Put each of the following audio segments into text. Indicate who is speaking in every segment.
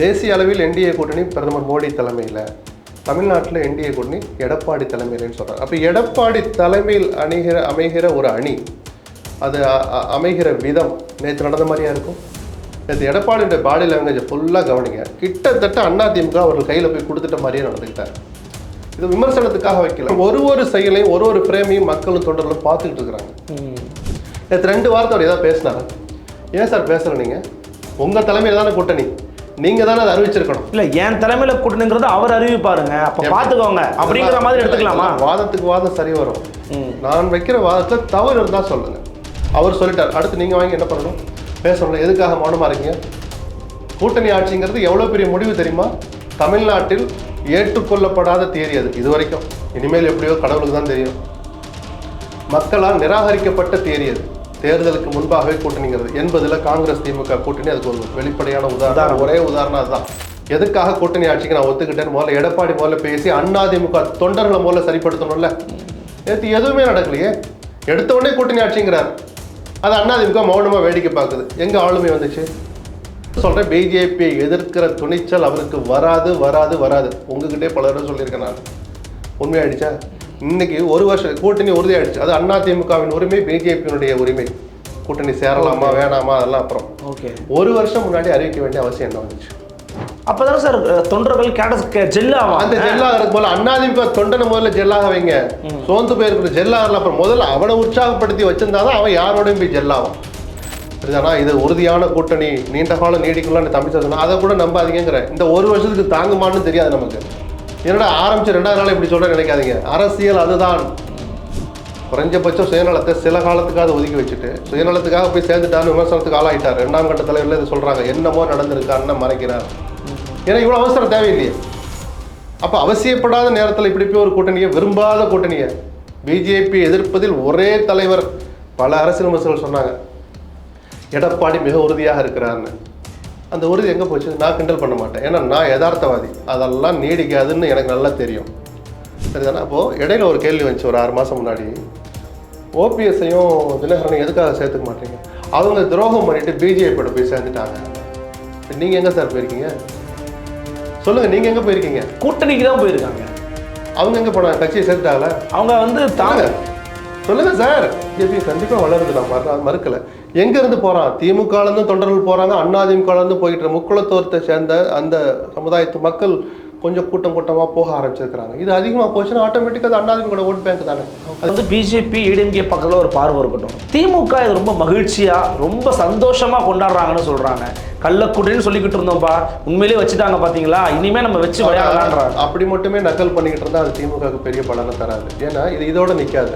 Speaker 1: தேசிய அளவில் என்டிஏ கூட்டணி பிரதமர் மோடி தலைமையில் தமிழ்நாட்டில் என்டிஏ கூட்டணி எடப்பாடி தலைமையிலன்னு சொல்கிறார் அப்போ எடப்பாடி தலைமையில் அணிகிற அமைகிற ஒரு அணி அது அமைகிற விதம் நேற்று நடந்த மாதிரியா இருக்கும்? நேற்று எடப்பாடியுடைய பாடி லாங்குவேஜை ஃபுல்லாக கவனிங்க. கிட்டத்தட்ட அதிமுக அவர்கள் கையில் போய் கொடுத்துட்ட மாதிரியே நடந்துக்கிட்டார் இது விமர்சனத்துக்காக வைக்கல. ஒரு ஒரு செயலையும் ஒரு ஒரு பிரேமையும் மக்களும் தொண்டர்களும் பார்த்துக்கிட்டு இருக்கிறாங்க. நேற்று ரெண்டு வாரத்தை அவர் ஏதாவது பேசினாரா? ஏன் சார் பேசல நீங்க? உங்க தலைமையில் தானே கூட்டணி. நீங்க தானே அதை அறிவிச்சிருக்கணும்.
Speaker 2: இல்ல என் தலைமையில கூட்டணிங்கிறது அவர் அறிவிப்பாருங்க. அப்ப பாத்துக்கோங்க. அப்படிங்கிற மாதிரி எடுத்துக்கலாமா?
Speaker 1: வாதத்துக்கு வாதம் சரி வரும். நான் வைக்கிற வாதத்துல தவறு இருந்தா சொல்லுங்க. அவர் சொல்லிட்டார். அடுத்து நீங்க வாங்கி என்ன பண்ணணும்? பேசணும் எதுக்காக மௌனமா இருக்கீங்க? கூட்டணி ஆட்சிங்கிறது எவ்வளவு பெரிய முடிவு தெரியுமா? தமிழ்நாட்டில் ஏற்றுக்கொள்ளப்படாத தேதி அது இது வரைக்கும் இனிமேல் எப்படியோ கடவுளுக்கு தான் தெரியும். மக்களால் நிராகரிக்கப்பட்ட தேதி அது. தேர்தலுக்கு முன்பாகவே கூட்டணிங்கிறது என்பதுல காங்கிரஸ் திமுக கூட்டணி அதுக்கு ஒரு வெளிப்படையான உதாரணம். ஒரே உதாரணம் அதுதான். எதுக்காக கூட்டணி ஆட்சிக்கு நான் ஒத்துக்கிட்டேன்? முதல்ல எடப்பாடி முதல்ல பேசி அதிமுக தொண்டர்களை முதல்ல சரிப்படுத்தணும்ல. நேற்று எதுவுமே நடக்கலையே. எடுத்த உடனே கூட்டணி ஆட்சிங்கிறார். அது அதிமுக மௌனமா வேடிக்கை பார்க்குது. எங்க ஆளுமை வந்துச்சு? சொல்றேன் பிஜேபியை எதிர்க்கிற துணிச்சல் அவருக்கு வராது வராது வராது. உங்ககிட்டே பல தடவை சொல்லியிருக்கேன் நான். உண்மையாயிடுச்சா? இன்னைக்கு ஒரு வருஷம் கூட்டணி உறுதியாயிடுச்சு. அது அதிமுகவின் உரிமை பிஜேபியினுடைய உரிமை. கூட்டணி சேரலாமா வேணாமா அதெல்லாம் அப்புறம்.
Speaker 2: ஓகே
Speaker 1: ஒரு வருஷம் முன்னாடி அறிவிக்க வேண்டிய அவசியம் என்ன வந்துச்சு?
Speaker 2: அப்பதானே சார் தொண்டர்கள் கேட்ட ஜெல்
Speaker 1: அந்த ஜெல்லாகிறதுக்கு போல அதிமுக தொண்டனை முதல்ல ஜெல்லாக வைங்க. சோர்ந்து போயிருக்கிற ஜெல்லாகல அப்புறம் முதல்ல அவனை உற்சாகப்படுத்தி வச்சிருந்தாதான் அவன் யாரோடையும் போய் ஜெல்லாகும் சரிதானா? இது உறுதியான கூட்டணி நீண்ட காலம் நீடிக்கலாம்னு தம்பி சொன்னா அதை கூட நம்பாதீங்கிறேன் இந்த ஒரு வருஷத்துக்கு தாங்குமான்னு தெரியாது நமக்கு. என்னடா ஆரம்பிச்சு ரெண்டாவது நாள் இப்படி சொல்கிறேன் நினைக்காதீங்க. அரசியல் அதுதான். குறைஞ்சபட்சம் சுயநலத்தை சில காலத்துக்காக ஒதுக்கி வச்சுட்டு சுயநலத்துக்காக போய் சேர்ந்துட்டாரு விமர்சனத்துக்கு ஆளாயிட்டார். ரெண்டாம் கட்ட தலைவரில் இது சொல்கிறாங்க என்னமோ நடந்திருக்காருன்னு மறைக்கிறார். ஏன்னா இவ்வளோ அவசரம் தேவையில்லையே. அப்போ அவசியப்படாத நேரத்தில் இப்படி போய் ஒரு கூட்டணியை விரும்பாத கூட்டணியை பிஜேபி எதிர்ப்பதில் ஒரே தலைவர் பல அரசியல் விமர்சகர்கள் சொன்னாங்க. எடப்பாடி மிக உறுதியாக இருக்கிறார்னு. அந்த உறுதி எங்கே போச்சு? நான் கிண்டல் பண்ண மாட்டேன். ஏன்னா நான் யதார்த்தவாதி. அதெல்லாம் நீடிக்காதுன்னு எனக்கு நல்லா தெரியும். சரிதானே? அப்போது இடையில ஒரு கேள்வி வந்துச்சு ஒரு ஆறு மாதம் முன்னாடி. ஓபிஎஸ்ஸையும் தினகரனையும் எதுக்காக சேர்த்துக்க மாட்டீங்க? அவங்க துரோகம் பண்ணிட்டு பிஜேபியோட போய் சேர்ந்துட்டாங்க. நீங்கள் எங்கே சார் போயிருக்கீங்க? சொல்லுங்கள் நீங்கள் எங்கே போயிருக்கீங்க?
Speaker 2: கூட்டணிக்கு தான் போயிருக்காங்க.
Speaker 1: அவங்க எங்கே போனாங்க கட்சியை சேர்த்துட்டாங்களா?
Speaker 2: அவங்க வந்து தாங்க
Speaker 1: சொல்லுங்க. சொல்லுங்க சார். பிஜேபி கண்டிப்பா வளருது. நான் மற மறுக்கல. எங்க இருந்து போறான் திமுக ல இருந்து தொண்டர்கள் போறாங்க அண்ணாதிமுக ல இருந்து போயிட்டு. முக்குளத்தோரத்தை சேர்ந்த அந்த சமுதாயத்து மக்கள் கொஞ்சம் கூட்டம் கூட்டமா போக ஆரம்பிச்சிருக்கிறாங்க. இது அதிகமா போச்சுன்னா ஆட்டோமேட்டிக்கா அது அண்ணாதிமுக ஓட் பேங்க் தானே.
Speaker 2: அது வந்து பிஜேபி ஏடிஎம்கே பக்கத்தில் ஒரு பார்வை இருக்கட்டும். திமுக இது ரொம்ப மகிழ்ச்சியா ரொம்ப சந்தோஷமா கொண்டாடுறாங்கன்னு சொல்றாங்க. கள்ளக்கூட்டணின்னு சொல்லிக்கிட்டு இருந்தோம்ப்பா உண்மையிலேயே வச்சுட்டாங்க பாத்தீங்களா? இனிமே நம்ம வச்சு விளையாடலான்றாங்க
Speaker 1: அப்படி மட்டுமே நக்கல் பண்ணிக்கிட்டு இருந்தா அது திமுகவுக்கு பெரிய பலனை தராது. ஏன்னா இது இதோட நிக்காது.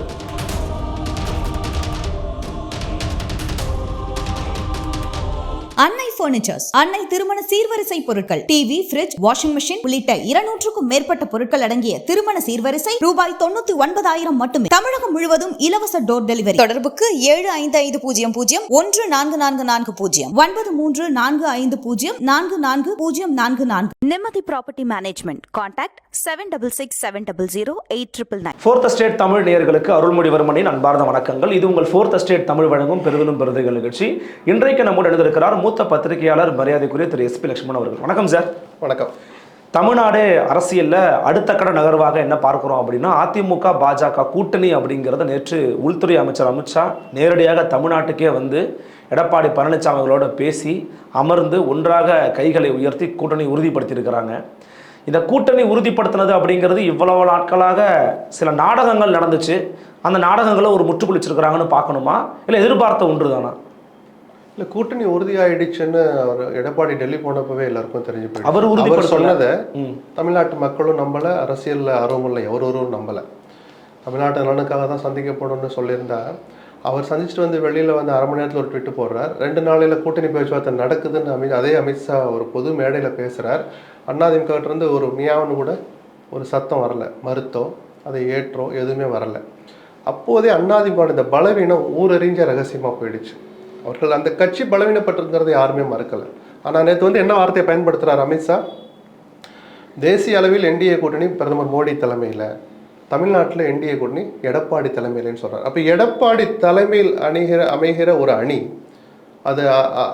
Speaker 3: பர்னிச்சர்ஸ் அன்னை திருமண சீர்வரிசை பொருட்கள் டிவி ஃபிரிட்ஜ் வாஷிங் மெஷின் உள்ளிட்ட இருநூற்றுக்கும் மேற்பட்ட பொருட்கள் அடங்கிய திருமண சீர்வரிசை ரூபாய் தொண்ணூத்தி ஒன்பதாயிரம் மட்டுமே. தமிழகம் முழுவதும் இலவச டோர் டெலிவரி தொடர்புக்கு ஏழு ஐந்து ஐந்து பூஜ்ஜியம் பூஜ்ஜியம் ஒன்று நான்கு நான்கு நான்கு பூஜ்ஜியம் ஒன்பது மூன்று நான்கு ஐந்து பூஜ்ஜியம் நான்கு நான்கு பூஜ்ஜியம் நான்கு நான்கு.
Speaker 4: Nimati Property Management. Contact 766700
Speaker 2: fourth state Tamil நேயர்களுக்கு அருள்மொழிவர்மனின் அன்பார்ந்த வணக்கங்கள். இது உங்கள் ஃபோர்த் ஸ்டேட் தமிழ் வழங்கும் பெருதலும் பெருதுகள் நிகழ்ச்சி. இன்றைக்கு நம்மோடு எழுந்திருக்கிறார் மூத்த பத்திரிகையாளர் மரியாதைக்குரிய திரு எஸ்பி லட்சுமணன் அவர்கள். வணக்கம் சார்.
Speaker 1: வணக்கம்.
Speaker 2: தமிழ்நாடு அரசியலில் அடுத்த கட நகர்வாக என்ன பார்க்குறோம் அப்படின்னா அதிமுக பாஜக கூட்டணி அப்படிங்கிறத நேற்று உள்துறை அமைச்சர் அமித்ஷா நேரடியாக தமிழ்நாட்டுக்கே வந்து எடப்பாடி பழனிசாமி அவர்களோட பேசி அமர்ந்து ஒன்றாக கைகளை உயர்த்தி கூட்டணி உறுதிப்படுத்தியிருக்கிறாங்க. இந்த கூட்டணி உறுதிப்படுத்தினது அப்படிங்கிறது இவ்வளவு நாட்களாக சில நாடகங்கள் நடந்துச்சு. அந்த நாடகங்களை ஒரு முற்றுப்புள்ளி வச்சிருக்கிறாங்கன்னு பார்க்கணுமா? இல்லை எதிர்பார்த்த ஒன்று தானா
Speaker 1: இல்ல கூட்டணி உறுதியாயிடுச்சுன்னு அவர் எடப்பாடி டெல்லி போனப்பவே எல்லாருக்கும் தெரிஞ்சு போயிடுச்சு.
Speaker 2: அவர் உறுதிப்படுத்தல.
Speaker 1: சொன்னதை தமிழ்நாட்டு மக்களும் நம்பல அரசியல்ல ஆர்வம் இல்லை. எவரொருவரும் நம்பல. தமிழ்நாட்டு நலனுக்காக தான் சந்திக்கப்படணும்னு சொல்லியிருந்தா அவர் சந்திச்சுட்டு வந்து வெளியில வந்து அரை மணி நேரத்தில் ஒரு ட்விட்டு போடுறார். ரெண்டு நாளையில கூட்டணி பேச்சுவார்த்தை நடக்குதுன்னு அமி அதே அமித்ஷா ஒரு பொது மேடையில கிட்ட இருந்து ஒரு மியாவுன்னு கூட ஒரு சத்தம் வரல. மறுத்தோ அதை ஏற்றோ எதுவுமே வரல. அப்போதே அதிமுக இந்த பலவீனம் ஊரறிஞ்ச ரகசியமா போயிடுச்சு. அவர்கள் அந்த கட்சி பலவீனப்பட்டிருக்கிறத யாருமே மறுக்கல. ஆனா நேற்று வந்து என்ன வார்த்தையை பயன்படுத்துகிறார் அமித்ஷா தேசிய அளவில் என்டிஏ கூட்டணி பிரதமர் மோடி தலைமையில் தமிழ்நாட்டில் என்டிஏ கூட்டணி எடப்பாடி தலைமையிலன்னு சொல்கிறார் அப்போ எடப்பாடி தலைமையில் அணிகிற அமைகிற ஒரு அணி அது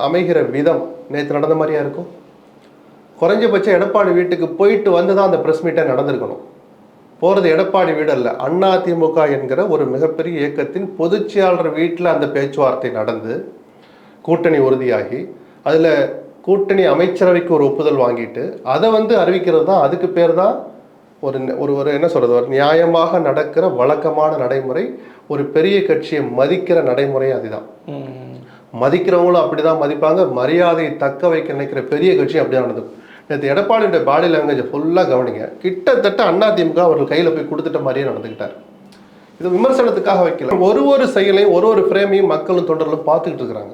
Speaker 1: அமைகிற விதம் நேற்று நடந்த மாதிரியா இருக்கும்? குறைஞ்சபட்சம் எடப்பாடி வீட்டுக்கு போயிட்டு வந்து தான் அந்த ப்ரெஸ் மீட்டை நடந்திருக்கணும். போகிறது எடப்பாடி வீடு அல்ல அதிமுக என்கிற ஒரு மிகப்பெரிய இயக்கத்தின் பொதுச்செயலாளர் வீட்டில் அந்த பேச்சுவார்த்தை நடந்து கூட்டணி உறுதியாகி அதில் கூட்டணி அமைச்சரவைக்கு ஒரு ஒப்புதல் வாங்கிட்டு அதை வந்து அறிவிக்கிறது தான் அதுக்கு பேர் தான் ஒரு ஒரு ஒரு என்ன சொல்கிறது ஒரு நியாயமாக நடக்கிற வழக்கமான நடைமுறை ஒரு பெரிய கட்சியை மதிக்கிற நடைமுறை அதுதான். மதிக்கிறவங்களும் அப்படிதான் மதிப்பாங்க மரியாதையை தக்க வைக்க நினைக்கிற பெரிய கட்சி அப்படிதான் நடந்தது. நேற்று எடப்பாடியுடைய பாடி லாங்குவேஜை ஃபுல்லாக கவனிங்க. கிட்டத்தட்ட அதிமுக அவர்கள் கையில் போய் கொடுத்துட்ட மாதிரியே நடந்துக்கிட்டார் இது விமர்சனத்துக்காக வைக்கல. ஒரு ஒரு செயலையும் ஒரு ஒரு ஃப்ரேமையும் மக்களும் தொண்டர்களும் பார்த்துக்கிட்டு இருக்கிறாங்க.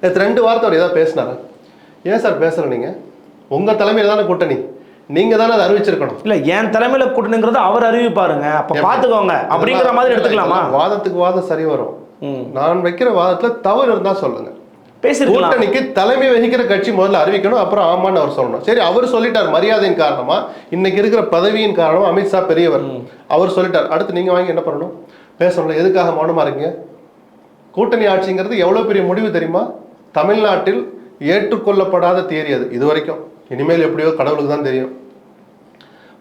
Speaker 1: நேற்று ரெண்டு வார்த்தை அவர் ஏதாவது பேசினாரா? ஏன் சார் பேசல நீங்க? உங்க தலைமையில் தானே கூட்டணி. நீங்க தானே அதை அறிவிச்சிருக்கணும்.
Speaker 2: இல்ல என் தலைமையில கூட்டணுங்கிறத அவர் அறிவிப்பாருங்க. அப்ப பாத்துக்கோங்க. அப்படிங்கிற மாதிரி எடுத்துக்கலாமா?
Speaker 1: வாதத்துக்கு வாதம் சரி வரும். நான் வைக்கிற வாதத்துல தவறு இருந்தா சொல்லுங்க. கூட்டணிக்கு தலைமை வகிக்கிற கட்சி முதல்ல அறிவிக்கணும் அப்புறம் ஆமான்னு அவர் சொல்லணும். சரி அவர் சொல்லிட்டார் மரியாதையின் காரணமா. இன்னைக்கு இருக்கிற பதவியின் காரணமா அமித்ஷா பெரியவர். அவர் சொல்லிட்டார். அடுத்து நீங்க வாங்கி என்ன பண்ணணும்? பேசணும் எதுக்காக மௌனமா இருக்கீங்க? கூட்டணி ஆட்சிங்கிறது எவ்வளவு பெரிய முடிவு தெரியுமா? தமிழ்நாட்டில் ஏற்றுக்கொள்ளப்படாத தேதி அது இது வரைக்கும் இனிமேல் எப்படியோ கடவுளுக்கு தான் தெரியும்.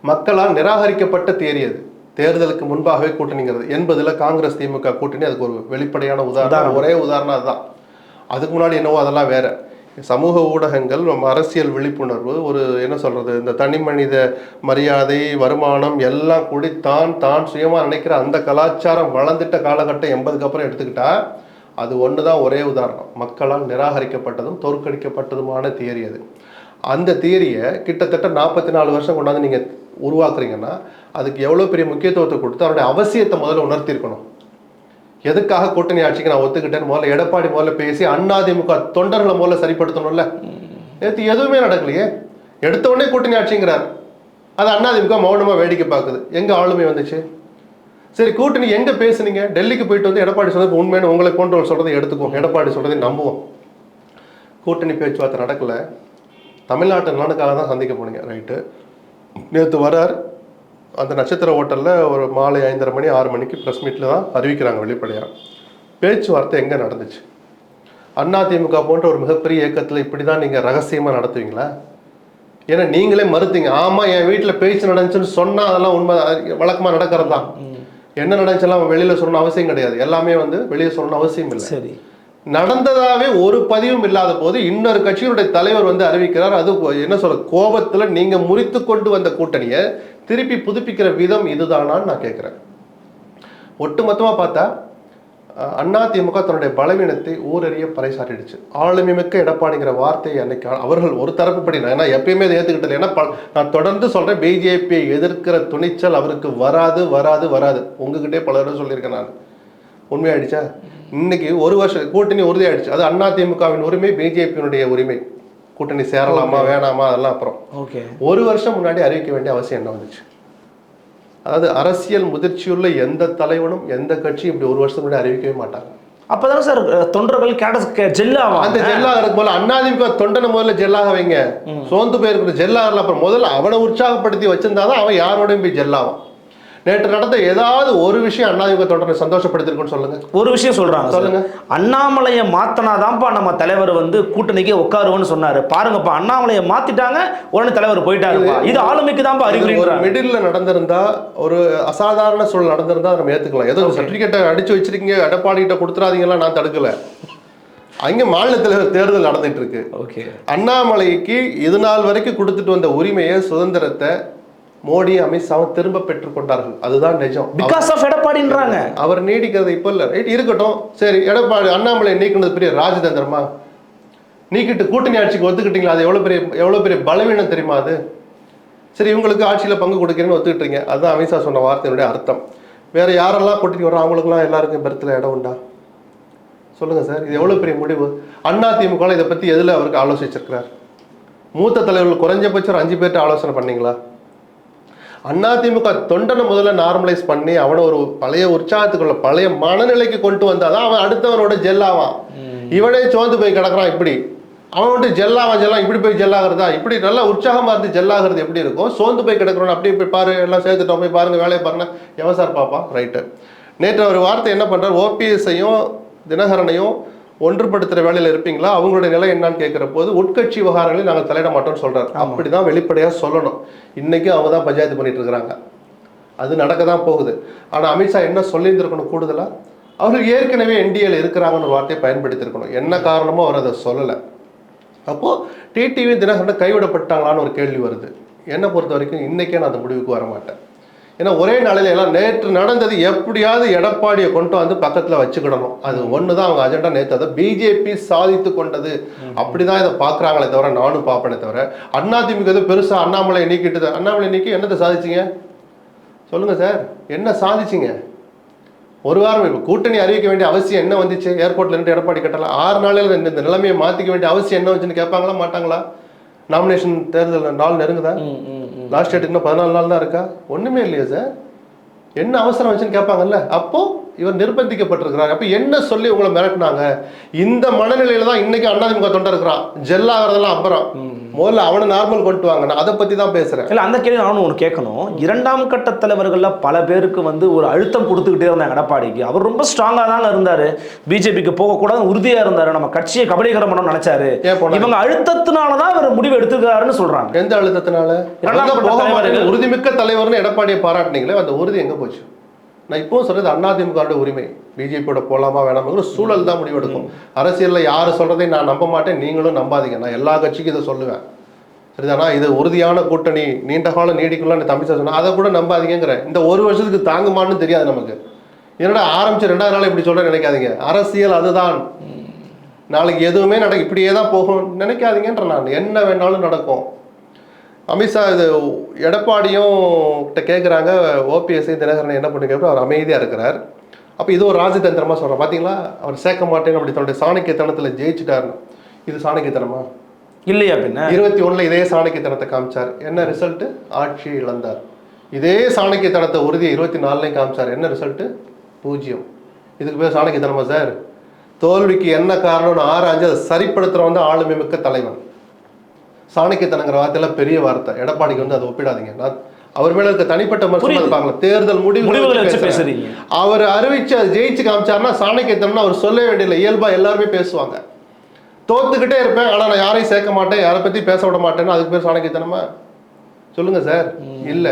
Speaker 1: மக்களால் நிராகரிக்கப்பட்ட தேதி அது. தேர்தலுக்கு முன்பாகவே கூட்டணிங்கிறது. எண்பதுல காங்கிரஸ் திமுக கூட்டணி அதுக்கு ஒரு வெளிப்படையான உதாரணம். ஒரே உதாரணம் அதுதான். அதுக்கு முன்னாடி என்னவோ அதெல்லாம் வேறு. சமூக ஊடகங்கள் நம்ம அரசியல் விழிப்புணர்வு ஒரு என்ன சொல்கிறது இந்த தனி மனித மரியாதை வருமானம் எல்லாம் கூடி தான் தான் சுயமாக நினைக்கிற அந்த கலாச்சாரம் வளர்ந்துட்ட காலகட்டம் எண்பதுக்கு அப்புறம் எடுத்துக்கிட்டா அது ஒன்று தான் ஒரே உதாரணம். மக்களால் நிராகரிக்கப்பட்டதும் தோற்கடிக்கப்பட்டதுமான தியரி அது. அந்த தியரியை கிட்டத்தட்ட நாற்பத்தி நாலு வருஷம் கொண்டாந்து நீங்கள் உருவாக்குறீங்கன்னா அதுக்கு எவ்வளோ பெரிய முக்கியத்துவத்தை கொடுத்து அதனுடைய அவசியத்தை முதல்ல உணர்த்திருக்கணும் எதுக்காக கூட்டணி ஆட்சிக்கு நான் ஒத்துக்கிட்டேன்னு முதல்ல எடப்பாடி முதல்ல பேசி அதிமுக தொண்டர்களை முதல்ல சரிப்படுத்தணும்ல. நேற்று எதுவுமே நடக்கலையே. எடுத்த உடனே கூட்டணி ஆட்சிங்கிறார். அது அதிமுக மௌனமாக வேடிக்கை பார்க்குது. எங்கே ஆளுமை வந்துச்சு? சரி கூட்டணி எங்கே பேசுனீங்க? டெல்லிக்கு போயிட்டு வந்து எடப்பாடி சொல்றது உண்மையான உங்களை போன்றவர் சொல்கிறதை எடுத்துக்குவோம். எடப்பாடி சொல்கிறதை நம்புவோம். கூட்டணி பேச்சுவார்த்தை நடக்கலை. தமிழ்நாட்டு நலனுக்காக தான் சந்திக்க போனீங்க. ரைட்டு நேற்று வரார் அந்த நட்சத்திர ஹோட்டலில் ஒரு மாலை ஐந்தரை மணி ஆறு மணிக்கு ப்ரெஸ் மீட்டில் தான் அறிவிக்கிறாங்க வெளிப்படையாக பேச்சுவார்த்தை எங்கே நடந்துச்சு? அதிமுக போன்ற ஒரு மிகப்பெரிய இயக்கத்தில் இப்படி தான் நீங்கள் ரகசியமாக நடத்துவீங்களா? ஏன்னா நீங்களே மறுத்தீங்க. ஆமாம் என் வீட்டில் பேச்சு நடந்துச்சுன்னு சொன்னால் அதெல்லாம் உண்மை வழக்கமாக நடக்கிறது தான் என்ன நடந்துச்செல்லாம் வெளியில் சொல்லணும் அவசியம் கிடையாது. எல்லாமே வந்து வெளியே சொல்லணும் அவசியம் இல்லை.
Speaker 2: சரி.
Speaker 1: நடந்ததாவே ஒரு பதிவும் இல்லாத போது இன்னொரு கட்சியினுடைய தலைவர் வந்து அறிவிக்கிறார். அது என்ன சொல்ற கோபத்தில் நீங்க முறித்து கொண்டு வந்த கூட்டணியை திருப்பி புதுப்பிக்கிற விதம் இதுதானான்னு நான் கேட்குறேன் ஒட்டுமொத்தமாக பார்த்தா அண்ணா திமுக தன்னுடைய பலவீனத்தை ஊரறிய பறைசாட்டிடுச்சு ஆளுமை மிக்க எடப்பாடிங்கிற வார்த்தையை அன்னைக்கு அவர்கள் ஒரு தரப்புப்படி நான் ஏன்னா எப்பயுமே அதை ஏற்றுக்கிட்டது ஏன்னா நான் தொடர்ந்து சொல்கிறேன் பிஜேபியை எதிர்க்கிற துணிச்சல் அவருக்கு வராது வராது வராது. உங்ககிட்டே பல தடவை சொல்லியிருக்கேன் நான். உண்மையாயிடுச்சா? இன்னைக்கு ஒரு வருஷம் கூட்டணி உறுதியாயிடுச்சு. அது அதிமுகவின் உரிமை பிஜேபியினுடைய உரிமை. கூட்டணி சேரலாமா வேணாமா அதெல்லாம் அப்புறம்.
Speaker 2: ஓகே
Speaker 1: ஒரு வருஷம் முன்னாடி அறிவிக்க வேண்டிய அவசியம் என்ன வந்துச்சு? அதாவது அரசியல் முதிர்ச்சியுள்ள எந்த தலைவனும் எந்த கட்சியும் இப்படி ஒரு வருஷம் முன்னாடி அறிவிக்கவே மாட்டாங்க.
Speaker 2: அப்பதானே சார் தொண்டர்கள் கேட்ட ஜெல்
Speaker 1: அந்த ஜெல்லாகிறதுக்கு போல அண்ணாதிமுக தொண்டனை முதல்ல ஜெல்லாக வைங்க. சோர்ந்து போயிருக்கிற ஜெல்லாகல அப்புறம் முதல்ல அவனை உற்சாகப்படுத்தி வச்சிருந்தாதான் அவன் யாரோடையும் போய் ஜெல்லாவான். நேற்று நடந்த ஏதாவது ஒரு விஷயம் அண்ணாதிமுக தொண்டனை சந்தோஷப்படுத்திருக்குன்னு சொல்லுங்க.
Speaker 2: ஒரு விஷயம் சொல்றாங்க.
Speaker 1: சொல்லுங்க.
Speaker 2: அண்ணாமலையை மாத்தினாதான்ப்பா நம்ம தலைவர் வந்து கூட்டணிக்கே உட்காருவோன்னு சொன்னாரு. பாருங்கப்பா அண்ணாமலையை மாத்திட்டாங்க உடனே தலைவர் போயிட்டாருப்பா. இது ஆளுமைக்கு தான்ப்பா
Speaker 1: இது ஒரு மிடில்ல நடந்திருந்தா ஒரு அசாதாரண சூழல் நடந்திருந்தா நம்ம ஏத்துக்கலாம். ஏதோ சர்டிபிகேட்டை அடிச்சு வச்சிருக்கீங்க எடப்பாடி கிட்ட கொடுத்துறாதீங்கலாம் நான் தடுக்கல. அங்க மாநில தலைவர் தேர்தல் நடந்துட்டு இருக்கு.
Speaker 2: ஓகே
Speaker 1: அண்ணாமலைக்கு இது நாள் வரைக்கும் கொடுத்துட்டு வந்த உரிமையை சுதந்திரத்தை மோடி அமித்ஷாவும் திரும்ப பெற்றுக்கொண்டார்கள் அதுதான் நிஜம்.
Speaker 2: Because of எடப்பாடின்றாங்க.
Speaker 1: அவர் நீடிக்கிறது இப்ப இல்ல. ரைட் இருக்கட்டும். சரி எடப்பாடி அண்ணாமலை நீக்கினது பெரிய ராஜதந்திரமா? நீக்கிட்டு கூட்டணி ஆட்சிக்கு ஒத்துக்கிட்டீங்களா? அது எவ்வளவு பெரிய எவ்வளவு பெரிய பலவீனம் தெரியுமா அது? சரி இவங்களுக்கு ஆட்சியில பங்கு கொடுக்கிறேன்னு ஒத்துக்கிட்டீங்க. அதுதான் அமித்ஷா சொன்ன வார்த்தையினுடைய அர்த்தம். வேற யாரெல்லாம் கூட்டிட்டு வரோம் அவங்களுக்குலாம் எல்லாருக்கும் பெருத்துல இடம் உண்டா? சொல்லுங்க சார் இது எவ்வளவு பெரிய முடிவு? அண்ணா திமுக இதை பத்தி எதுல அவருக்கு ஆலோசிச்சிருக்கிறார்? மூத்த தலைவர்கள் குறைஞ்சபட்சம் ஒரு அஞ்சு பேர்ட்ட ஆலோசனை பண்ணீங்களா? அதிமுக தொண்டனை முதல்ல நார்மலைஸ் பண்ணி அவனை ஒரு பழைய உற்சாகத்துக்குள்ள பழைய மனநிலைக்கு கொண்டு வந்தாதான் அவன் அடுத்தவனோட ஜெல்லாவான் இவனே சோர்ந்து போய் கிடக்குறான் இப்படி. அவன் வந்துட்டு ஜெல்லாவான் ஜெல்லாம் இப்படி போய் ஜெல்லாகிறதா இப்படி நல்லா உற்சாகமா இருந்து ஜெல்லாகிறது எப்படி இருக்கும்? சோர்ந்து போய் கிடக்குறோம் அப்படியே போய் பாரு எல்லாம் சேர்த்துட்டோம் போய் பாருங்க வேலையை பாருங்க. எவன் சார் பாப்பா ரைட்டு நேற்று ஒரு வார்த்தை என்ன பண்றார்? ஓபிஎஸ்ஸையும் தினகரனையும் ஒன்றுபடுத்துற வேலையில இருப்பீங்களா? அவங்களுடைய நிலை என்னன்னு கேட்கிற போது உட்கட்சி விவகாரங்களில் நாங்கள் தலையிட மாட்டோம்னு சொல்றாரு. அப்படிதான் வெளிப்படையா சொல்லணும். இன்னைக்கு அவங்க தான் பஞ்சாயத்து பண்ணிட்டு இருக்கிறாங்க. அது நடக்க தான் போகுது. ஆனா அமித்ஷா என்ன சொல்லியிருந்திருக்கணும் கூடுதலா? அவர்கள் ஏற்கனவே என்டிஏல இருக்கிறாங்கன்னு ஒரு வார்த்தையை பயன்படுத்தியிருக்கணும். என்ன காரணமோ அவர் அதை சொல்லலை. அப்போ டிடிவி தினகரன் கைவிடப்பட்டாங்களான்னு ஒரு கேள்வி வருது. என்னை பொறுத்த வரைக்கும் இன்னைக்கே நான் அந்த முடிவுக்கு வர மாட்டேன். ஏன்னா ஒரே நாளில் எல்லாம் நேற்று நடந்தது எப்படியாவது எடப்பாடியை கொண்டு வந்து பக்கத்தில் வச்சுக்கிடணும். அது ஒன்று தான் அவங்க அஜெண்டா நேற்று அதை பிஜேபி சாதித்து கொண்டது. அப்படிதான் இதை பார்க்குறாங்களே தவிர நானும் பார்ப்பேனே தவிர. அதிமுக இது பெருசாக அண்ணாமலை நீக்கிட்டு அண்ணாமலை நீக்கி என்னத்தை சாதிச்சீங்க? சொல்லுங்க சார். என்ன சாதிச்சீங்க? ஒரு வாரம் இப்போ கூட்டணி அறிவிக்க வேண்டிய அவசியம் என்ன வந்துச்சு? ஏர்போர்ட்ல இருந்து எடப்பாடி கட்டலாம் ஆறு நாளில் இந்த இந்த நிலைமையை மாற்றிக்க வேண்டிய அவசியம் என்ன வந்துச்சுன்னு கேட்பாங்களா? மாட்டாங்களா? நாமினேஷன் தேர்தல் நாள் நெருங்குதா? லாஸ்ட் டேட் இன்னும் பதினாலு நாள் தான் இருக்கா? ஒன்றுமே இல்லையா சார் என்ன அவசரம் வச்சுன்னு கேட்பாங்கல்ல? அப்போ இவர் நிர்பந்திக்கப்பட்டிருக்கிறார். அப்போ என்ன சொல்லி உங்களை மிரட்டினாங்க? இந்த மனநிலையில தான் இன்னைக்கு அண்ணாதிமுக தொண்டர் இருக்கிறான். ஜெல்லாகிறதெல்லாம் அப்புறம். முதல்ல அவனை நார்மல் கொண்டு வாங்க. நான் அதை பத்தி தான் பேசுறேன்.
Speaker 2: இல்லை அந்த கேள்வி நானும் ஒன்று கேட்கணும். இரண்டாம் கட்ட தலைவர்கள்ல பல பேருக்கு வந்து ஒரு அழுத்தம் கொடுத்துக்கிட்டே இருந்தாங்க எடப்பாடிக்கு. அவர் ரொம்ப ஸ்ட்ராங்காக தாங்க இருந்தார். பிஜேபிக்கு போகக்கூடாது உறுதியாக இருந்தார். நம்ம கட்சியை கபலீகரம் பண்ணணும்னு நினைச்சாரு? இவங்க அழுத்தத்தினால தான் இவர் முடிவு எடுத்துக்கிறாருன்னு சொல்றாங்க.
Speaker 1: எந்த அழுத்தத்தினால. உறுதிமிக்க தலைவர்னு எடப்பாடியை பாராட்டினீங்களே அந்த உறுதி எங்க போச்சு? நான் இப்பவும் சொல்றது அதிமுக உரிமை. பிஜேபியோட போலாமா வேணாமாங்கிற சூழல் தான் முடிவெடுக்கும். அரசியல்ல யாரு சொல்றதையும் நான் நம்ப மாட்டேன் நீங்களும் நம்பாதீங்க. நான் எல்லா கட்சிக்கும் இதை சொல்லுவேன். சரிதானா? இது உறுதியான கூட்டணி நீண்ட காலம் நீடிக்கலாம்னு தம்பி சார் சொன்னா அதை கூட நம்பாதீங்கிற இந்த ஒரு வருஷத்துக்கு தாங்குமான்னு தெரியாது நமக்கு. என்னடா ஆரம்பிச்சு ரெண்டாவது நாள் இப்படி சொல்ற நினைக்காதீங்க. அரசியல் அதுதான். நாளைக்கு எதுவுமே நட இப்படியே தான் போகும் நினைக்காதீங்கன்ற நான். என்ன வேணாலும் நடக்கும். அமித்ஷா இது எடப்பாடியும் கிட்ட கேட்குறாங்க ஓபிஎஸ்ஐ தினகரன் என்ன பண்ணி கேட்குறோம் அவர் அமைதியாக இருக்கிறார். அப்போ இது ஒரு ராஜதந்திரமா சொல்கிறேன் பார்த்தீங்களா அவர் சேர்க்க மாட்டேன்னு அப்படி தன்னுடைய சாணக்கியத்தனத்தில் ஜெயிச்சிட்டாருன்னு. இது சாணக்கியத்தனமா?
Speaker 2: இல்லையா பின்ன?
Speaker 1: இருபத்தி ஒண்ணுல இதே சாணக்கியத்தனத்தை காமிச்சார். என்ன ரிசல்ட் ஆட்சியை இழந்தார். இதே சாணக்கியத்தனத்தை உறுதியை இருபத்தி நாலுலையும் காமிச்சார். என்ன ரிசல்ட் பூஜ்ஜியம். இதுக்கு பேர் சாணக்கியத்தனமா சார்? தோல்விக்கு என்ன காரணம்னு ஆராய்ஞ்சு அதை சரிப்படுத்துறவன் தான் ஆளுமை மிக்க தலைவன். சாணக்கியத்தனங்கிற வார்த்தையெல்லாம் பெரிய வார்த்தை. எடப்பாடிக்கு வந்து அதை ஒப்பிடாதீங்க. நான் அவர் மேல இருக்க தனிப்பட்ட இருப்பாங்களா தேர்தல்
Speaker 2: பேசுறீங்க.
Speaker 1: அவர் அறிவிச்சு அது ஜெயிச்சு காமிச்சாருன்னா சாணக்கியத்தனம்னு அவர் சொல்ல வேண்டியதில்லை. இயல்பா எல்லாருமே பேசுவாங்க. தோத்துக்கிட்டே இருப்பேன். ஆனா நான் யாரையும் சேர்க்க மாட்டேன். யாரை பத்தி பேச விட மாட்டேன்னு அதுக்கு பேர் சாணக்கியத்தனமா? சொல்லுங்க சார். இல்ல.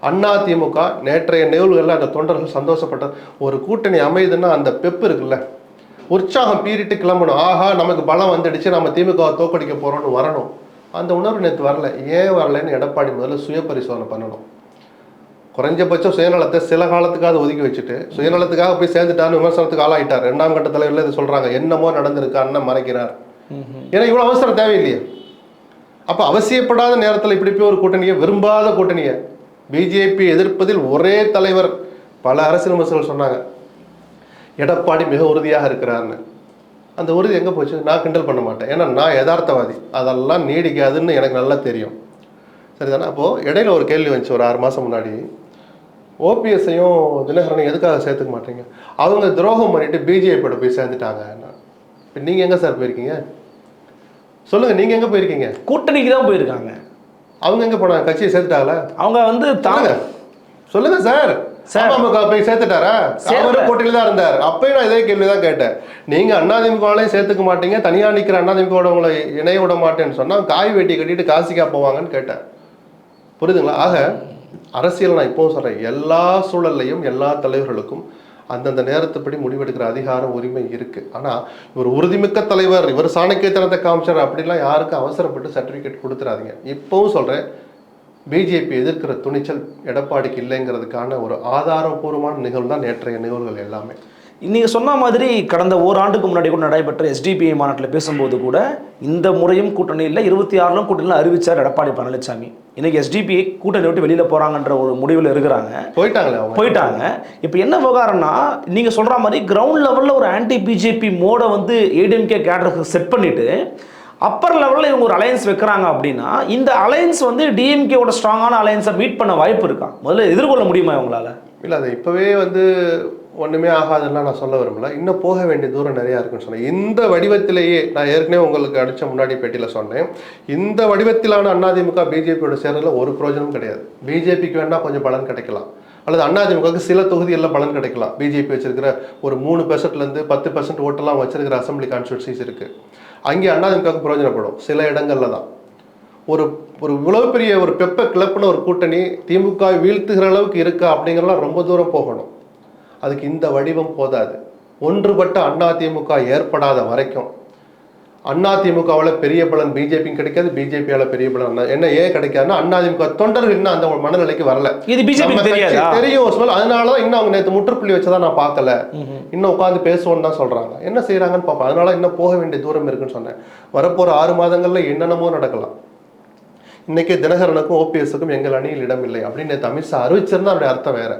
Speaker 1: அண்ணா திமுக நேற்றைய நிகழ்வுகள்ல அந்த தொண்டர்கள் சந்தோஷப்பட்ட ஒரு கூட்டணி அமையுதுன்னா அந்த பெப்பு இருக்குல்ல. உற்சாகம் பீறிட்டு கிளம்பணும். ஆஹா நமக்கு பலம் வந்துடுச்சு. நம்ம திமுக வை தோக்கடிக்க போறோம்னு வரணும். அந்த உணர்வு நேற்று வரல. ஏன் வரலைன்னு எடப்பாடி முதல்ல சுய பரிசோதனை பண்ணணும். குறைஞ்சபட்சம் சுயநலத்தை சில காலத்துக்காவது ஒதுக்கி வச்சுட்டு சுயநலத்துக்காக போய் சேர்ந்துட்டாருன்னு விமர்சனத்துக்கு ஆளாயிட்டார். ரெண்டாம் கட்ட தலைவர்ல இது சொல்றாங்க. என்னமோ நடந்திருக்கு அண்ணன் மறைக்கிறார். ஏன்னா இவ்வளவு அவசரம் தேவையில்லையே. அப்ப அவசியப்படாத நேரத்துல இப்படி போய் ஒரு கூட்டணியை விரும்பாத கூட்டணியை பிஜேபி எதிர்ப்பதில் ஒரே தலைவர் பல அரசியல் விமர்சகர்கள் சொன்னாங்க. எடப்பாடி மிக உறுதியாக இருக்கிறார்னு. அந்த உறுதி எங்க போச்சு? நான் கிண்டல் பண்ண மாட்டேன். ஏன்னா நான் யதார்த்தவாதி. அதெல்லாம் நீடிக்காதுன்னு எனக்கு நல்லா தெரியும். சரிதானே? அப்போ இடையில ஒரு கேள்வி வந்துச்சு ஒரு ஆறு மாசம் முன்னாடி. ஓபிஎஸ்ஸையும் தினகரனையும் எதுக்காக சேர்த்துக்க மாட்டீங்க? அவங்க துரோகம் பண்ணிட்டு பிஜேபியோட போய் சேர்ந்துட்டாங்க. இப்போ நீங்க எங்க சார் போயிருக்கீங்க? சொல்லுங்க நீங்க எங்க போயிருக்கீங்க?
Speaker 2: கூட்டணிக்கு தான் போயிருக்காங்க.
Speaker 1: அவங்க எங்க போனாங்க? கட்சியை சேர்த்துட்டாங்களா?
Speaker 2: அவங்க வந்து தாங்க
Speaker 1: சொல்லுங்க. சொல்லுங்க சார்.
Speaker 2: சார்.
Speaker 1: அமமுக போய் சேர்த்துட்டாரா. அவரும் போட்டியில தான் இருந்தார். அப்பயும் நான் இதே கேள்வி தான் கேட்டேன். நீங்க அதிமுகலையும் சேர்த்துக்க மாட்டீங்க தனியா நிக்கிற அதிமுக உங்களை இணைய விட மாட்டேன்னு சொன்னா காய் வெட்டி கட்டிட்டு காசிக்கா போவாங்கன்னு கேட்டேன். புரியுதுங்களா? ஆக அரசியல் நான் இப்பவும் சொல்றேன். எல்லா சூழல்லையும் எல்லா தலைவர்களுக்கும் அந்தந்த நேரத்துப்படி முடிவெடுக்கிற அதிகாரம் உரிமை இருக்கு. ஆனா இவர் உறுதிமிக்க தலைவர் இவர் சாணக்கியத்தனத்தை காமிச்சார் அப்படிலாம் யாருக்கும் அவசரப்பட்டு சர்டிபிகேட் கொடுத்துறாதீங்க. இப்பவும் சொல்றேன் பிஜேபி எதிர்க்கிற துணிச்சல் எடப்பாடிக்கு இல்லைங்கிறதுக்கான ஒரு ஆதாரபூர்வமான நிகழ்வு தான் நேற்றைய நிகழ்வுகள் எல்லாமே.
Speaker 2: நீங்க சொன்ன மாதிரி கடந்த ஓராண்டுக்கு முன்னாடி கூட நடைபெற்ற எஸ்டிபிஐ மாநாட்டில் பேசும்போது கூட இந்த முறையும் கூட்டணி இல்லை இருபத்தி ஆறிலும் கூட்டணியில் அறிவிச்சார் எடப்பாடி பழனிசாமி இன்னைக்கு எஸ்டிபிஐ கூட்டணி விட்டு வெளியில போறாங்கன்ற ஒரு முடிவில் இருக்கிறாங்க.
Speaker 1: போயிட்டாங்களே
Speaker 2: போயிட்டாங்க. இப்போ என்ன விவகாரம்னா நீங்க சொல்ற மாதிரி கிரவுண்ட் லெவல்ல ஒரு ஆன்டி பிஜேபி மோடை வந்து ஏடிஎம்கே கேடருக்கு செட் பண்ணிட்டு அப்பர் லெவலில் இவங்க ஒரு அலையன்ஸ் வைக்கிறாங்க அப்படின்னா இந்த அலையன்ஸ் வந்து டிஎம்கேவோட ஸ்ட்ராங்கான அலையன்ஸை மீட் பண்ண வாய்ப்பு இருக்கா? முதல்ல எதிர்கொள்ள முடியுமா இவங்களால?
Speaker 1: இல்லை அது இப்போவே வந்து ஒன்றுமே ஆகாதுன்னா நான் சொல்ல விரும்பல. இன்னும் போக வேண்டிய தூரம் நிறையா இருக்குன்னு சொன்னேன். இந்த வடிவத்திலேயே நான் ஏற்கனவே உங்களுக்கு அடித்த முன்னாடி பேட்டியில் சொன்னேன். இந்த வடிவத்திலான அதிமுக பிஜேபியோட சேர்றதுல ஒரு பிரயோஜனமும் கிடையாது. பிஜேபிக்கு வேணால் கொஞ்சம் பலன் கிடைக்கலாம். அல்லது அதிமுகவுக்கு சில தொகுதிகளில் பலன் கிடைக்கலாம். பிஜேபி வச்சிருக்கிற ஒரு மூணு பெர்சன்ட்லேருந்து பத்து பெர்சன்ட் ஓட்டெல்லாம் வச்சிருக்கிற அசம்பிளி கான்ஸ்டியூன்சிஸ் இருக்குது அங்கே அண்ணாதிமுகவுக்கு பிரயோஜனப்படும். சில இடங்களில் தான் ஒரு ஒரு இவ்வளவு பெரிய ஒரு பெப்ப கிளப்புன ஒரு கூட்டணி திமுக வீழ்த்துகிற அளவுக்கு இருக்கா அப்படிங்கிறலாம் ரொம்ப தூரம் போகணும். அதுக்கு இந்த வடிவம் போதாது. ஒன்றுபட்ட அண்ணா திமுக ஏற்படாத வரைக்கும் அண்ணா திமுகவில் பெரிய பலன் பிஜேபி கிடைக்காது பிஜேபியால பெரிய பலன் என்ன ஏன் கிடைக்காதுன்னா அண்ணா திமுக தொண்டர்கள் இன்னும் அந்த மனநிலைக்கு வரல.
Speaker 2: இது பிஜேபி
Speaker 1: தெரியும் சொல் அதனால தான் இன்னும் அவங்க நேற்று முற்றுப்புள்ளி வச்சதா நான் பார்க்கல. இன்னும் உட்காந்து பேசுவோம்னு தான் சொல்றாங்க. என்ன செய்றாங்கன்னு பார்ப்போம். அதனால இன்னும் போக வேண்டிய தூரம் இருக்குன்னு சொன்னேன். வரப்போற ஆறு மாதங்கள்ல என்னென்னமோ நடக்கலாம். இன்னைக்கு தினகரனுக்கும் ஓபிஎஸ்க்கும் எங்கள் அணியில் இடம் இல்லை அப்படின்னு நேற்று அமித்ஷா அறிவிச்சிருந்தா அவருடைய அர்த்தம் வேற.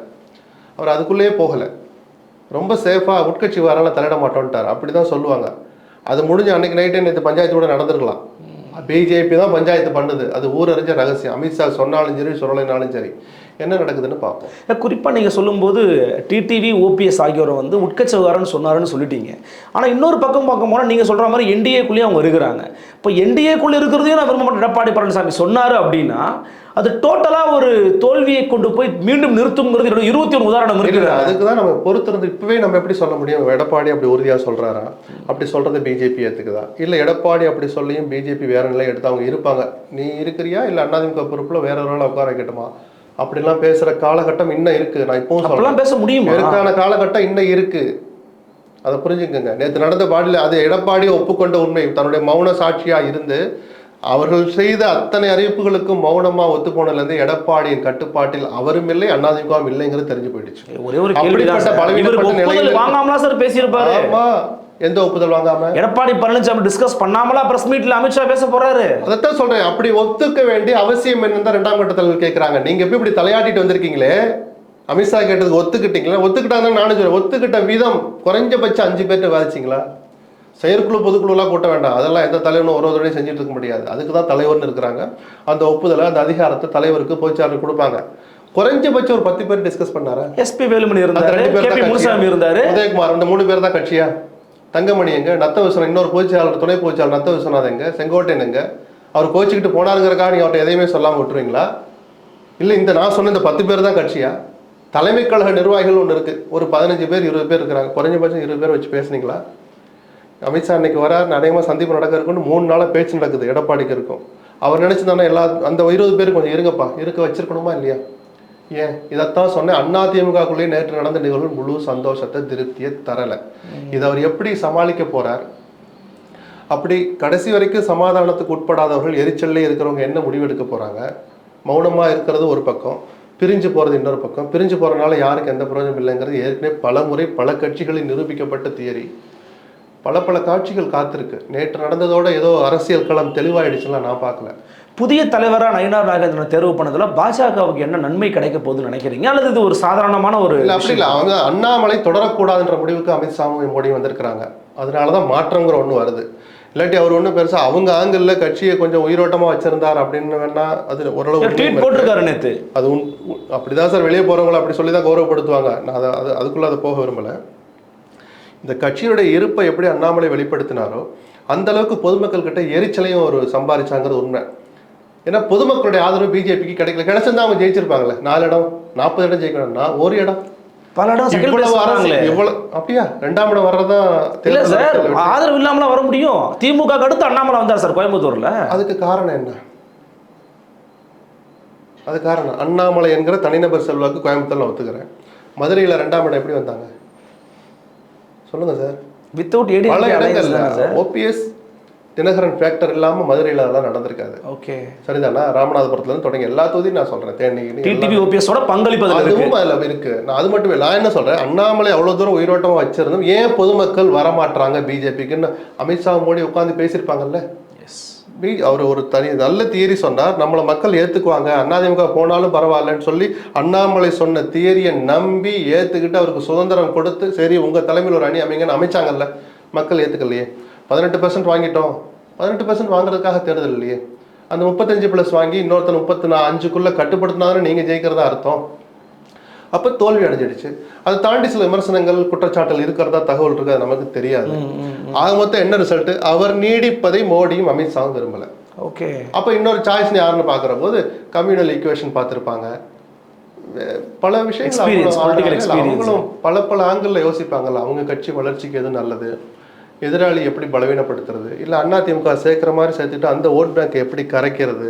Speaker 1: அவர் அதுக்குள்ளேயே போகல. ரொம்ப சேஃபா உட்கட்சி வரலாம் தலையிட மாட்டோன்ட்டார். அப்படிதான் சொல்லுவாங்க. அது முடிஞ்ச அன்னைக்கு நைட்டே நேற்று பஞ்சாயத்து கூட நடந்திருக்கலாம். பிஜேபி தான் பஞ்சாயத்து பண்ணுது. அது ஊரறிஞ்ச ரகசியம். அமித்ஷா சொன்னாலும் சரி சொல்லலைனாலும் சரி. என்ன நடக்குதுன்னு பார்ப்போம்.
Speaker 2: குறிப்பாக நீங்கள் சொல்லும்போது டிடிவி ஓபிஎஸ் ஆகியோரை வந்து உட்கட்சி சொன்னாருன்னு சொல்லிட்டீங்க. ஆனால் இன்னொரு பக்கம் பார்க்கும் போனால் நீங்கள் சொல்கிற மாதிரி என்டிஏக்குள்ளேயே அவங்க இருக்கிறாங்க. இப்போ என்டிஏக்குள்ளே இருக்கிறதையும் நான் விரும்ப மாட்டேன் எடப்பாடி பழனிசாமி சொன்னார் அப்படின்னா அது டோட்டலாக ஒரு தோல்வியை கொண்டு போய் மீண்டும் நிறுத்துங்கிறது என்னோட இருபத்தி ஒரு உதாரணம் இருக்குது.
Speaker 1: அதுக்கு தான் நம்ம பொறுத்திருந்து இப்பவே நம்ம எப்படி சொல்ல முடியும்? எடப்பாடி அப்படி உறுதியா சொல்றாரா? அப்படி சொல்றது பிஜேபி ஏத்துக்குதா? இல்ல எடப்பாடி அப்படி சொல்லியும் பிஜேபி வேற நிலை எடுத்து அவங்க இருப்பாங்க? நீ இருக்கிறியா? இல்ல அதிமுக பொறுப்புல வேற ஒரு உட்கார வைக்கட்டுமா? அப்படிலாம் பேசுற காலகட்டம் இன்னும் இருக்கு. நான் இப்பவும் சொல்றேன்.
Speaker 2: அப்பெல்லாம் பேச முடியுமா?
Speaker 1: இதற்கான காலகட்டம் இன்னும் இருக்கு. அதை புரிஞ்சுக்கங்க. நேற்று நடந்த பாடியில் அது எடப்பாடி ஒப்புக்கொண்ட உண்மை. தன்னுடைய மௌன சாட்சியா இருந்து அவர்கள் செய்த அத்தனை அறிவிப்புகளுக்கும் மௌனமா ஒத்து போனதுலேருந்து எடப்பாடியின் கட்டுப்பாட்டில் அவரும் இல்லை அண்ணாதிமுகவும் இல்லைங்கிறது தெரிஞ்சு போயிடுச்சு.
Speaker 2: ஒரே ஒரு சார். பேசியிருப்பாரு?
Speaker 1: எந்த ஒப்புதல் வாங்காம?
Speaker 2: எடப்பாடி பழனிசாமி டிஸ்கஸ் பண்ணாமலா பிரஸ் மீட்ல அமித்ஷா பேச போறாரு.
Speaker 1: அதைத்தான் சொல்றேன். அப்படி ஒத்துக்க வேண்டிய அவசியம் என்னன்னு ரெண்டாம் கட்டத்தில் கேட்கறாங்க நீங்க எப்படி இப்படி தலையாட்டிட்டு வந்திருக்கீங்களே? அமித்ஷா கேட்டதுக்கு ஒத்துக்கிட்டீங்களா? ஒத்துக்கிட்டாங்கன்னு நானும் சொல்றேன். ஒத்துக்கிட்ட வீதம் குறைஞ்சபட்சம் அஞ்சு பேர்ட்ட வாதிச்சிங்களா செயற்குழு பொதுக்குழுலாம் கூட்ட வேண்டாம். அதெல்லாம் எந்த தலைவனும் ஒரு ஒருவரையும் செஞ்சுட்டு இருக்க முடியாது. அதுக்கு தான் தலைவர்னு இருக்கிறாங்க. அந்த ஒப்புதலை அந்த அதிகாரத்தை தலைவருக்கு பொதுச்சாளர் கொடுப்பாங்க. குறைஞ்சபட்சம் ஒரு பத்து பேர் டிஸ்கஸ் பண்ணாரா?
Speaker 2: எஸ்பி வேலுமணி இருந்தாரு முனுசாமி? இருந்தாரு.
Speaker 1: உதயகுமார் அந்த மூணு பேர் தான் கட்சியா? தங்கமணி எங்க? நத்த விஸ்வநாத் இன்னொரு பொதுச்செயலாளர் துணை பொதுச்செயலாளர் நத்த விஸ்வநாத் எங்க? செங்கோட்டையன் எங்க? அவர் கோச்சிக்கிட்டு போனாருங்கிறக்காக நீங்க அவர்கிட்ட எதையுமே சொல்லாம விட்டுருவீங்களா? இல்ல இந்த நான் சொன்ன இந்த பத்து பேர் தான் கட்சியா? தலைமை கழக நிர்வாகிகள் ஒன்று இருக்கு. ஒரு பதினஞ்சு பேர் இருபது பேர் இருக்கிறாங்க. குறைஞ்சபட்சம் இருபது பேர் வச்சு பேசுனீங்களா? அமித்ஷா இன்னைக்கு வரார் அநேகமாக சந்திப்பு நடக்க இருக்குன்னு மூணு நாளா பேச்சு நடக்குது எடப்பாடிக்கு இருக்கும். அவர் நினைச்சிருந்தானே எல்லா அந்த இருபது பேர் கொஞ்சம் இருங்கப்பா இருக்க வச்சிருக்கணுமா இல்லையா? ஏன்? இதைத்தான் சொன்னேன். அண்ணா திமுகக்குள்ளேயே நேற்று நடந்த நிகழ்வு முழு சந்தோஷத்தை திருப்தியை தரல. இதை அவர் எப்படி சமாளிக்க போறார்? அப்படி கடைசி வரைக்கும் சமாதானத்துக்கு உட்படாதவர்கள் எரிச்சல்லே இருக்கிறவங்க என்ன முடிவெடுக்க போறாங்க? மௌனமா இருக்கிறது ஒரு பக்கம் பிரிஞ்சு போறது இன்னொரு பக்கம். பிரிஞ்சு போறதுனால யாருக்கு எந்த பிரயோஜனம் இல்லைங்கிறது ஏற்கனவே பல முறை பல கட்சிகளில் நிரூபிக்கப்பட்ட தியரி. பல பல காட்சிகள் காத்திருக்கு. நேற்று நடந்ததோட ஏதோ அரசியல் களம் தெளிவாயிடுச்சுலாம் நான் பார்க்கல.
Speaker 2: புதிய தலைவரா நயினார் நாகேந்திரன் தேர்வு பண்ணதுல பாஜகவுக்கு என்ன நன்மை கிடைக்க போகுதுன்னு நினைக்கிறீங்க? அல்லது இது ஒரு சாதாரணமான ஒரு
Speaker 1: அப்படி இல்ல. அவங்க அண்ணாமலை தொடரக்கூடாதுன்ற முடிவுக்கு அமித்ஷாவும் மோடியும் வந்திருக்கிறாங்க. அதனாலதான் மாற்றங்கிற ஒண்ணு வருது. இல்லாட்டி அவர் ஒண்ணும் பெருசா அவங்க ஆங்கிள் கட்சியை கொஞ்சம் உயிரோட்டமா வச்சிருந்தார் அப்படின்னு வேணா அது ஓரளவு
Speaker 2: ட்வீட். போட்டிருக்காரு நேத்து.
Speaker 1: அது உண் உ- அப்படிதான் சார் வெளியே போறவங்களை அப்படி சொல்லி தான் கௌரவப்படுத்துவாங்க. நான் அதை அது அதுக்குள்ள அதை போக விரும்பல. இந்த கட்சியினுடைய இருப்பை எப்படி அண்ணாமலை வெளிப்படுத்தினாரோ அந்த அளவுக்கு பொதுமக்கள் கிட்ட எரிச்சலையும் ஒரு சம்பாதிச்சாங்கிறது உண்மை. ஏன்னா பொதுமக்களுடைய ஆதரவு பிஜேபிக்கு கிடைக்கல. கிடைச்சிருந்தா அவங்க ஜெயிச்சிருப்பாங்கல்ல நாலு இடம் நாற்பது இடம் ஜெயிக்கணும்னா ஒரு இடம்.
Speaker 2: பல இடம்
Speaker 1: இவ்வளவு
Speaker 2: வராங்களே.
Speaker 1: இவ்வளவு அப்படியா? ரெண்டாம் இடம் வர்றதா
Speaker 2: இல்ல சார். ஆதரவு இல்லாமலாம் வர முடியும். திமுக அடுத்து அண்ணாமலை வந்தார் சார் கோயம்புத்தூர்ல.
Speaker 1: அதுக்கு காரணம் என்ன? அது காரணம் அண்ணாமலை என்கிற தனிநபர் செல்வாக்கு கோயம்புத்தூர்ல ஒத்துக்கிறேன். மதுரையில ரெண்டாம் இடம் எப்படி வந்தாங்க? சொல்லுங்க சார்.
Speaker 2: வித்தவுட்
Speaker 1: பல
Speaker 2: ஏடி
Speaker 1: இடங்கள்ல
Speaker 2: சார்?
Speaker 1: ஓபிஎஸ் தினகரன் ஃபேக்டர் இல்லாம மதுரையில அதெல்லாம் நடந்திருக்காது.
Speaker 2: ஓகே
Speaker 1: சரிதானா? ராமநாதபுரத்துல இருந்து தொடங்கி எல்லா தொகுதியும் நான் சொல்றேன். தேனி
Speaker 2: டிடிவி ஓபிஎஸோட பங்களிப்பு அதுல இருக்கு.
Speaker 1: அதுவும் அதுல இருக்கு. நான் அது மட்டும் இல்லை நான் என்ன சொல்றேன்? அண்ணாமலை அவ்வளவு தூரம் உயிரோட்டமா வச்சிருந்தோம் ஏன் பொதுமக்கள் வரமாட்டாங்க பிஜேபிக்குன்னு அமித்ஷா மோடி உட்கார்ந்து பேசியிருப்பாங்கல்ல? பி அவர் ஒரு தனி நல்ல தியரி சொன்னார். நம்மளை மக்கள் ஏற்றுக்குவாங்க அதிமுக போனாலும் பரவாயில்லன்னு சொல்லி அண்ணாமலை சொன்ன தியரியை நம்பி ஏற்றுக்கிட்டு அவருக்கு சுதந்திரம் கொடுத்து சரி உங்கள் தலைமையில் ஒரு அணி அமைங்கன்னு அமைச்சாங்கல்ல. மக்கள் ஏற்றுக்கலையே பதினெட்டு பர்சன்ட் வாங்கிட்டோம். பதினெட்டு பர்சன்ட் வாங்குறதுக்காக தேர்தல் இல்லையே. அந்த முப்பத்தஞ்சு ப்ளஸ் வாங்கி இன்னொருத்தர் முப்பத்தி நா அஞ்சுக்குள்ளே கட்டுப்படுத்தினாலும் நீங்கள் ஜெயிக்கிறதா அர்த்தம். அப்ப தோல்வி அடைஞ்சிடுச்சு. அதை தாண்டி சில விமர்சனங்கள் குற்றச்சாட்டுகள் இருக்கிறதா தகவல் இருக்கு அது நமக்கு தெரியாது. ஆக மொத்தம் என்ன ரிசல்ட் அவர் நீடிப்பதை மோடியும் அமித்ஷாவும் விரும்பல.
Speaker 2: ஓகே.
Speaker 1: அப்ப இன்னொரு சாய்ஸ் யாருன்னு பாக்குற போது கம்யூனல் ஈக்குவேஷன் பார்த்திருப்பாங்க பல விஷயங்கள் அவங்களும் பல பல ஆங்கிள் யோசிப்பாங்கல்ல அவங்க கட்சி வளர்ச்சிக்கு எது நல்லது? எதிராளி எப்படி பலவீனப்படுத்துறது? இல்லை அதிமுக சேர்க்கிற மாதிரி சேர்த்துட்டு அந்த ஓட் பேங்க் எப்படி கரைக்கிறது?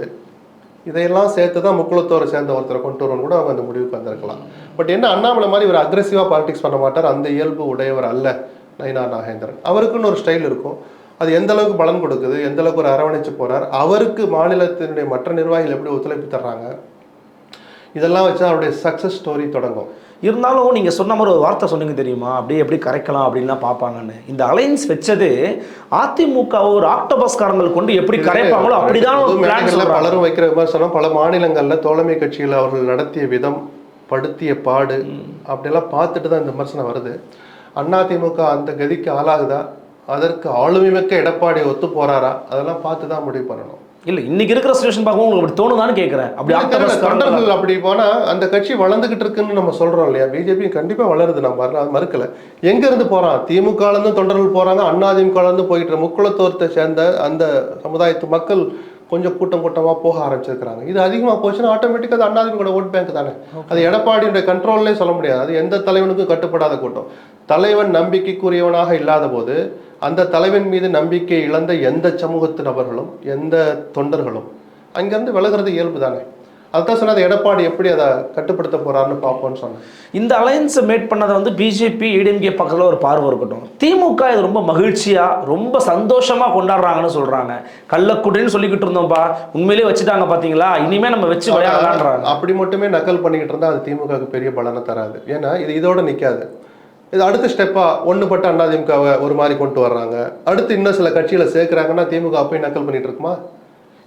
Speaker 1: இதையெல்லாம் சேர்த்து தான் முக்குளத்தோரை சேர்ந்த ஒருத்தரை கொண்டு வரணும் கூட அவங்க அந்த முடிவுக்கு வந்திருக்கலாம். பட் என்ன அண்ணாமலை மாதிரி இவர் அக்ரெசிவாக பாலிடிக்ஸ் பண்ண மாட்டார். அந்த இயல்பு உடையவர் அல்ல நயினா நாகேந்திரன். அவருக்குன்னு ஒரு ஸ்டைல் இருக்கும். அது எந்த அளவுக்கு பலன் கொடுக்குது எந்த அளவுக்கு ஒரு அரவணைச்சு போறார் அவருக்கு மாநிலத்தினுடைய மற்ற நிர்வாகிகள் எப்படி ஒத்துழைப்பு தர்றாங்க? இதெல்லாம் வச்சு அவருடைய சக்ஸஸ் ஸ்டோரி தொடங்கும்.
Speaker 2: இருந்தாலும் நீங்கள் சொன்ன மாதிரி ஒரு வார்த்தை சொன்னீங்க தெரியுமா? அப்படியே எப்படி கரைக்கலாம் அப்படின்லாம் பார்ப்பாங்கன்னு. இந்த அலைன்ஸ் வச்சது அதிமுக ஒரு ஆக்டோபஸ்காரங்கள் கொண்டு எப்படி கரைப்பாங்களோ அப்படிதான்
Speaker 1: பலரும் வைக்கிற விமர்சனம் பல மாநிலங்கள்ல தோழமை கட்சிகள் அவர்கள் நடத்திய விதம் படுத்திய பாடு அப்படியெல்லாம் பார்த்துட்டு தான் இந்த விமர்சனம் வருது. அதிமுக அந்த கதிக்கு ஆளாகுதா? அதற்கு ஆளுமை மிக்க எடப்பாடி ஒத்து போறாரா? அதெல்லாம் பார்த்து தான் முடிவு பண்ணணும்.
Speaker 2: இல்ல இன்னைக்கு இருக்கிற சுச்சுவேஷன் பார்க்கவும் உங்களுக்கு அப்படி தோணுதான்னு கேட்குறேன். அப்படி
Speaker 1: தொண்டர்கள் அப்படி போனா அந்த கட்சி வளர்ந்துகிட்டு இருக்குன்னு நம்ம சொல்றோம் இல்லையா? பிஜேபி கண்டிப்பா வளருது நம்ம வரல- அது மறுக்கல. எங்க இருந்து போறான்? திமுக ல இருந்து தொண்டர்கள் ல இருந்து போயிட்டு. முக்குளத்தோரத்தை சேர்ந்த அந்த சமுதாயத்து மக்கள் கொஞ்சம் கூட்டம் கூட்டமா போக ஆரம்பிச்சிருக்கிறாங்க. இது அதிகமா போச்சுன்னா ஆட்டோமேட்டிக்கா அது அதிமுக ஓட் பேங்க் தானே. அது எடப்பாடியுடைய கண்ட்ரோல்லே சொல்ல முடியாது. அது எந்த தலைவனுக்கும் கட்டுப்படாத கூட்டம். தலைவன் நம்பிக்கைக்குரியவனாக இல்லாத போது அந்த தலைவன் மீது நம்பிக்கை இழந்த எந்த சமூகத்து நபர்களும் எந்த தொண்டர்களும் அங்கிருந்து விலகுறது இயல்பு தானே அதுதான் சொன்னது எடப்பாடி எப்படி அதை கட்டுப்படுத்த போறாருன்னு பார்ப்போம்னு சொன்னேன்.
Speaker 2: இந்த அலையன்ஸை மேட் பண்ணதை வந்து பிஜேபி ஏடிஎம்கே பக்கத்தில் ஒரு பார்வை இருக்கட்டும். திமுக இது ரொம்ப மகிழ்ச்சியா ரொம்ப சந்தோஷமா கொண்டாடுறாங்கன்னு சொல்றாங்க. கள்ளக்குடின்னு சொல்லிக்கிட்டு இருந்தோம்ப்பா உண்மையிலேயே வச்சுட்டாங்க பாத்தீங்களா? இனிமே நம்ம வச்சு விளையாடலான்றாங்க
Speaker 1: அப்படி மட்டுமே நக்கல் பண்ணிக்கிட்டு இருந்தா அது திமுகவுக்கு பெரிய பலனை தராது. ஏன்னா இது இதோட நிக்காது. இது அடுத்த ஸ்டெப்பா ஒண்ணுபட்ட அதிமுகவை ஒரு மாதிரி கொண்டு வர்றாங்க. அடுத்து இன்னும் சில கட்சிகளை சேர்க்கறாங்கன்னா திமுக அப்பயும் நக்கல் பண்ணிட்டு இருக்குமா?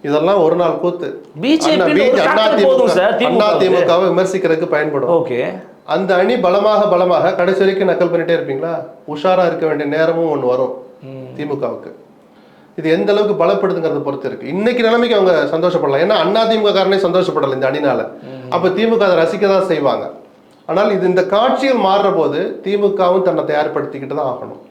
Speaker 1: இதெல்லாம் ஒரு நாள் கூத்து. அதிமுகவை விமர்சிக்கிறதுக்கு பயன்படும்.
Speaker 2: ஓகே.
Speaker 1: அந்த அணி பலமாக பலமாக கடைசி வரைக்கும் நக்கல் பண்ணிட்டே இருப்பீங்களா? உஷாரா இருக்க வேண்டிய நேரமும் ஒன்று வரும் திமுகவுக்கு. இது எந்த அளவுக்கு பலப்படுதுங்கிறத பொறுத்து இருக்கு. இன்னைக்கு நிலைமைக்கு அவங்க சந்தோஷப்படலாம். ஏன்னா அண்ணா திமுக காரனே சந்தோஷப்படல இந்த அணினால. அப்ப திமுக அதை ரசிக்க தான் செய்வாங்க. ஆனால் இது இந்த காட்சிகள் மாறுற போது திமுகவும் தன்னை தயார்படுத்திக்கிட்டு தான் ஆகணும்.